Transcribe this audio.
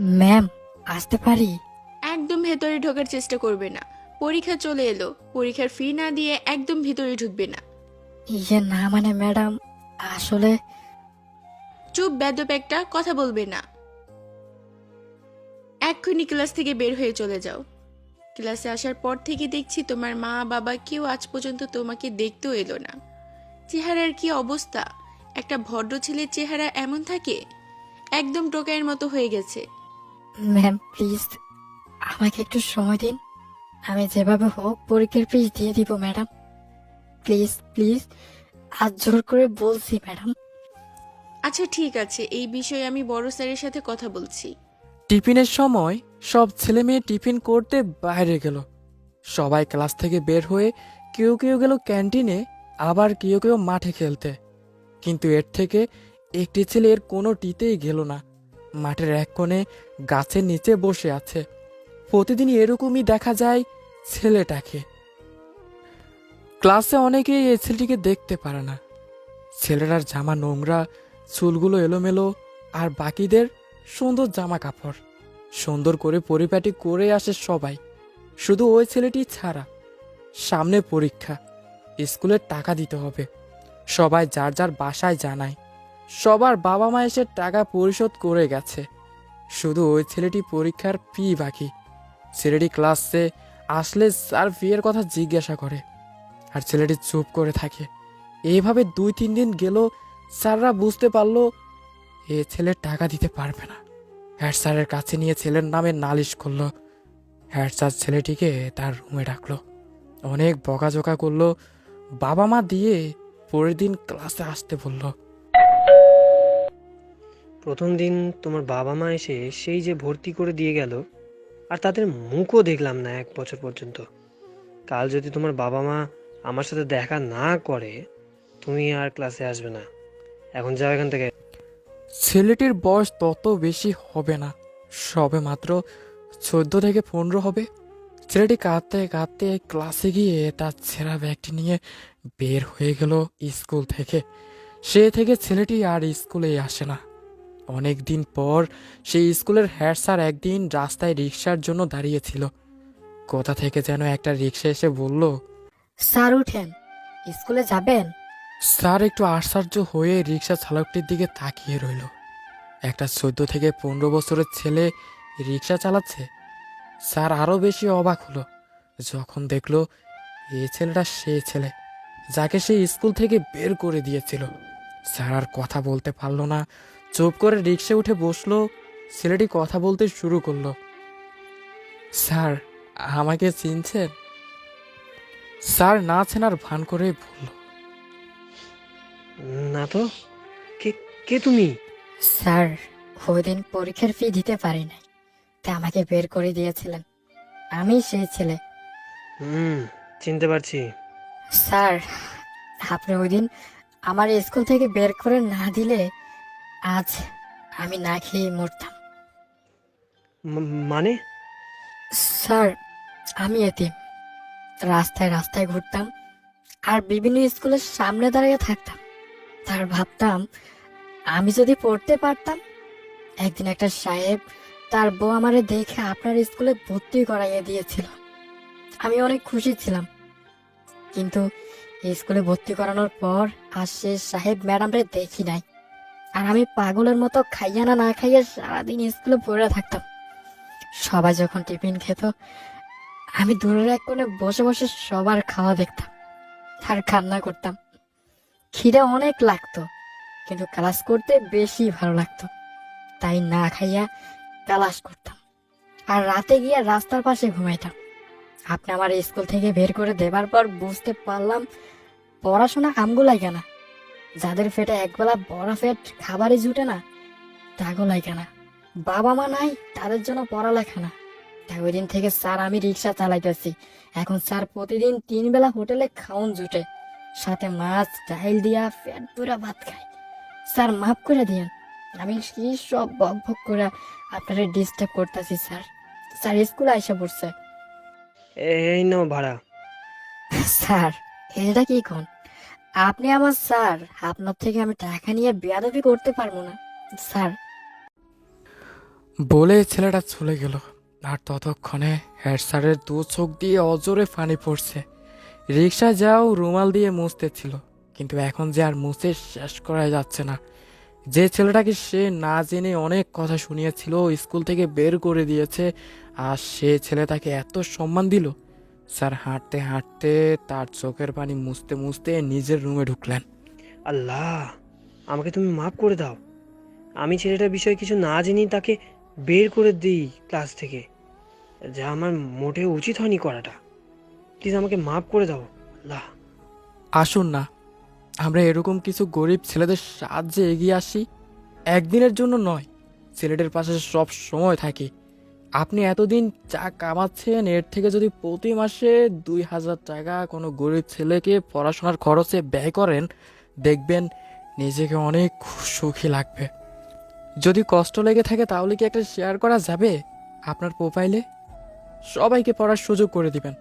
Ma'am আসতে পারি? একদম ভেতরে ঢোকার চেষ্টা করবে না। পরীক্ষা চলে এলো। পরীক্ষার ফি না দিয়ে একদম ভিতরে ঢুকবে না। ইয়ে না মানে ম্যাডাম আসলে চুপ বেদব একটা কথা বলবে না। এক্ষুনি ক্লাস থেকে বের হয়ে চলে যাও। ক্লাসে আসার পর থেকে দেখছি তোমার মা বাবা কেউ আজ পর্যন্ত তোমাকে দেখতেও এলো না। চেহারার কি অবস্থা? একটা ভদ্র ছেলের চেহারা এমন থাকে? একদম টোকাইয়ের মতো হয়ে গেছে। ম্যাম প্লিজ আমাকে একটু সময় দিন। আমি যেভাবে হোক পরীক্ষার ফিস দিয়ে দিব ম্যাডাম প্লিজ প্লিজ আজ জোর করে বলছি ম্যাডাম আচ্ছা ঠিক আছে। এই বিষয়ে আমি বড় স্যারের সাথে কথা বলছি। টিফিনের সময় সব ছেলে মেয়ে টিফিন করতে বাইরে গেল। সবাই ক্লাস থেকে বের হয়ে কেউ কেউ গেল ক্যান্টিনে আবার কেউ কেউ মাঠে খেলতে। কিন্তু এর থেকে একটি ছেলে এর কোনো টিতেই গেল না। মাঠের এক কোণে গাছের নিচে বসে আছে। প্রতিদিন এরকমই দেখা যায় ছেলেটাকে। ক্লাসে অনেকেই এই ছেলেটিকে দেখতে পারে না। ছেলেটার জামা নোংরা, চুলগুলো এলোমেলো, আর বাকিদের সুন্দর জামা কাপড় সুন্দর করে পরিপাটি করে আসে সবাই। শুধু ওই ছেলেটি ছাড়া। সামনে পরীক্ষা। স্কুলের টাকা দিতে হবে। সবাই যার যার বাসায় জানায়। সবার বাবা মা এসে টাকা পরিশোধ করে গেছে। শুধু ওই ছেলেটি পরীক্ষার ফি বাকি। ছেলেটি ক্লাসে আসলে স্যার ফিয়ের কথা জিজ্ঞাসা করে। আর ছেলেটি চুপ করে থাকে। এইভাবে দুই তিন দিন গেল স্যাররা বুঝতে পারল এ ছেলে টাকা দিতে পারবে না। হেড স্যারের কাছে নিয়ে ছেলের নামে নালিশ করল। হেড স্যার ছেলেটিকে তার রুমে ডাকলো। অনেক বকাঝোকা করল। বাবা মা দিয়ে পরের দিন ক্লাসে আসতে বলল। প্রথম দিন তোমার বাবা মা এসে সেই যে ভর্তি করে দিয়ে গেল, আর তাদের মুখও দেখলাম না এক বছর পর্যন্ত। কাল যদি তোমার বাবা মা আমার সাথে দেখা না করে, তুমি আর ক্লাসে আসবে না। এখন যাও এখান থেকে। ছেলেটির বয়স তত বেশি হবে না, সবে মাত্র চোদ্দ থেকে পনেরো হবে। ছেলেটি কাঁদতে কাঁদতে ক্লাসে গিয়ে তার ছেঁড়া ব্যাগটি নিয়ে বের হয়ে গেল স্কুল থেকে। সে থেকে ছেলেটি আর স্কুলে আসে না। অনেক দিন পর সেই স্কুলের হেড স্যার একদিন রাস্তায় রিক্সার জন্য দাঁড়িয়েছিল। কোথা থেকে যেন একটা রিক্সা এসে বলল স্যার উঠেন। স্কুলে যাবেন? স্যার একটু আশ্চর্য হয়ে রিক্সা চালকটির দিকে তাকিয়ে রইল। একটা চোদ্দ থেকে পনেরো বছরের ছেলে রিক্সা চালাচ্ছে? স্যার আরও বেশি অবাক হলো যখন দেখল এই ছেলেটা সে ছেলে যাকে সে স্কুল থেকে বের করে দিয়েছিল। স্যার আর কথা বলতে পারল না চুপ করে রিক্সা উঠে বসল ছেলেটি কথা বলতে শুরু করল। স্যার আমাকে চিনছেন? স্যার না চেনার ভান করে বলল না তো কে কে তুমি? স্যার ওই দিন পরীক্ষার ফি দিতে পারি নাই তা আমাকে বের করে দিয়েছিলেন। আমি সেই ছেলে। হুম চিনতে পারছি। স্যার আপনি ওই দিন আমার স্কুল থেকে বের করে না দিলে আজ আমি না খেয়ে মরতাম। মানে? স্যার আমি এতে রাস্তায় রাস্তায় ঘুরতাম আর বিভিন্ন স্কুলের সামনে দাঁড়িয়ে থাকতাম। তার ভাবতাম আমি যদি পড়তে পারতাম একদিন একটা সাহেব তার বউ আমারে দেখে আপনার স্কুলে ভর্তি করাইয়ে দিয়েছিল। আমি অনেক খুশি ছিলাম। কিন্তু স্কুলে ভর্তি করানোর পর আর সে সাহেব ম্যাডামরে দেখি নাই। আর আমি পাগলের মতো খাইয়া না না খাইয়া সারাদিন স্কুলে পড়ে থাকতাম। সবাই যখন টিফিন খেত, আমি দূরের এক কোণে বসে বসে সবার খাওয়া দেখতাম আর কান্না করতাম। খিদে অনেক লাগতো, কিন্তু ক্লাস করতে বেশি ভালো লাগতো। তাই না খাইয়া ক্লাস করতাম আর রাতে গিয়ে রাস্তার পাশে ঘুমাইতাম। আপনি আমার স্কুল থেকে বের করে দেবার পর বুঝতে পারলাম পড়াশোনা কামগো লাগে না যাদের ফেটে একবেলা বড় পেট খাবারই জুটে না তাগো লাগে না। বাবা মা নাই তাদের জন্য পড়ালেখা না। তাই ওই দিন থেকে স্যার আমি রিক্সা চালাইতেছি। এখন স্যার প্রতিদিন তিন বেলা হোটেলে খাওন জুটে। সাথে মাছ ডাইল দিয়া পেট পুরা ভাত খাই স্যার মাফ করে দিয়েন। আমি কি সব বক বক করে আপনারা ডিস্টার্ব করতেছি স্যার। স্যার স্কুলে আইসা পড়ছে। এই নাও ভাড়া। স্যার এটা কি কোন? আপনি আমার স্যার, আপনার থেকে আমি টাকা নিয়ে বেয়াদবি করতে পারব না। স্যার। বলে ছেলেটা চলে গেল। আর ততক্ষণে হেড স্যারের দু চোখ দিয়ে অজোরে পানি পড়ছে। রিক্সা যাও, রুমাল দিয়ে মুছতে ছিল। কিন্তু এখন যে আর মুছে শেষ করা যাচ্ছে না। যে ছেলেটাকে সে না জেনে অনেক কথা শুনিয়েছিল, স্কুল থেকে বের করে দিয়েছে, আর সে ছেলে তাকে এত সম্মান দিল। স্যার হাঁটতে হাঁটতে তার চোখের পানি মুছতে মুছতে নিজের রুমে ঢুকলেন। আল্লাহ আমাকে তুমি মাফ করে দাও। আমি ছেলেটার বিষয়ে কিছু না জেনেই তাকে বের করে দিই ক্লাস থেকে। যা আমার মোটেও উচিত হয়নি করাটা। প্লিজ আমাকে মাফ করে দাও আল্লাহ। আসুন না আমরা এরকম কিছু গরিব ছেলেদের সাহায্যে এগিয়ে আসি। একদিনের জন্য নয় ছেলেদের পাশে সব সময় থাকি। আপনি এতদিন চা কামাচ্ছেন, এর থেকে যদি প্রতি মাসে দুই হাজার টাকা কোনো গরিব ছেলেকে পড়াশোনার খরচে ব্যয় করেন, দেখবেন নিজেকে অনেক সুখী লাগবে। যদি কষ্ট লেগে থাকে তাহলে কি একটা শেয়ার করা যাবে আপনার প্রোফাইলে সবাইকে পড়ার সুযোগ করে দিবেন।